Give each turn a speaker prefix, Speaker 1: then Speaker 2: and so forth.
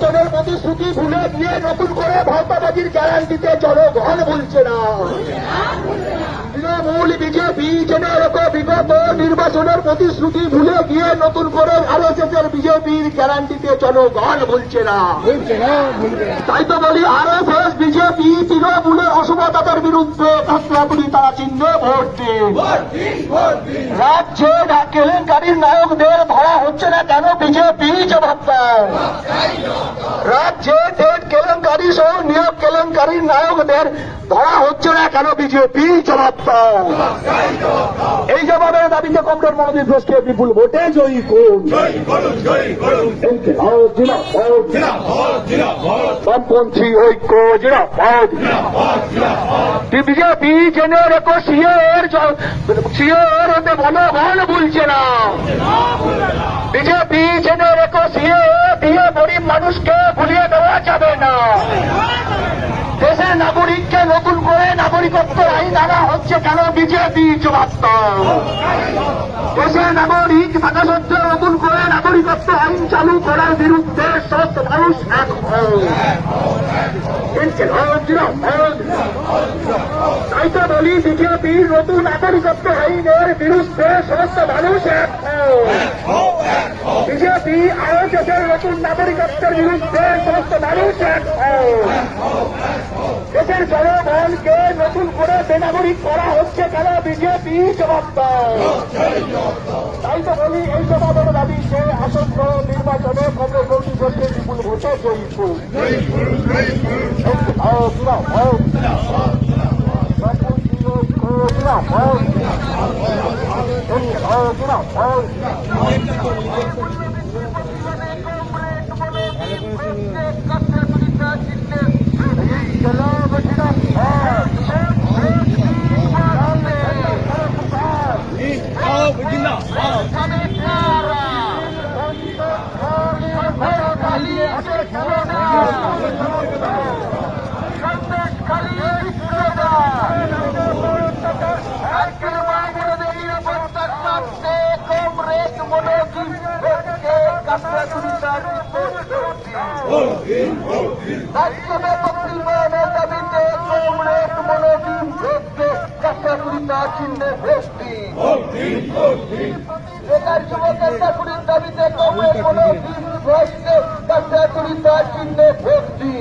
Speaker 1: নির্বাচনের প্রতিশ্রুতি ভুলে গিয়ে নতুন করে ভারতাবাজির গ্যারান্টিতে জনগণ বলছে না। নির্বাচনের প্রতিশ্রুতি ভুলে গিয়ে নতুন করে আরএসএস এর বিজেপির গ্যারান্টিতে জনগণ বলছে না। তাই তো বলি আরএসএস বিজেপি তৃণমূলের অসুবিধাতার বিরুদ্ধে থাকলে তারা চিহ্নে ভোট দিন। রাজ্যে কেলেঙ্কারির নায়কদের ধরা হচ্ছে না কেন বিজেপি জবাব দেয়? রাজ্যে কেলেঙ্কারি সহ নিয়োগ কেলেঙ্কারির নায়কদের ধরা হচ্ছে না কেন বিজেপি? জবাব এই জবাবের দাবিতে কমরেড মনোজিৎ ঘোষকে বিপুল ভোটে জয়ী করুন। বামপন্থী ঐক্য জিনাবাদ বিজেপি জেনে রেখো সিএর সিএর হতে ভালো ভালো বলছে না। বিজেপি জেনে রেখো সিএ দিয়ে গরিব মানুষকে ভুলিয়ে দেওয়া যাবে না দেশের নাগরিককে নতুন করে নাগরিকত্ব আইন আনা হচ্ছে কেন বিজেপি জবাব। দেশের নাগরিক থাকা সত্ত্বেও নতুন করে নাগরিকত্ব আইন চালু করার বিরুদ্ধে সব মানুষ এক। তাই তো বলি বিজেপির নতুন নাগরিকত্ব আইনের বিরুদ্ধে সমস্ত মানুষ এক। বিজেপি আয়োজকের নতুন নাগরিকত্বের বিরুদ্ধে সমস্ত মানুষ এক। দেশের জনগণকে নতুন করে বেনাগরিক করা হচ্ছে কেন বিজেপি জবাব। তাই তো বলি, এই জবাবের দাবি যে আসন্ন নির্বাচনে কংগ্রেস নতুন করতে বিপুল ভোটে জয়ী করুন। বেকার যুবকের চাকুরির দাবিতে কমে কোনো দিন ভোটকে চিহ্নে ভোটটি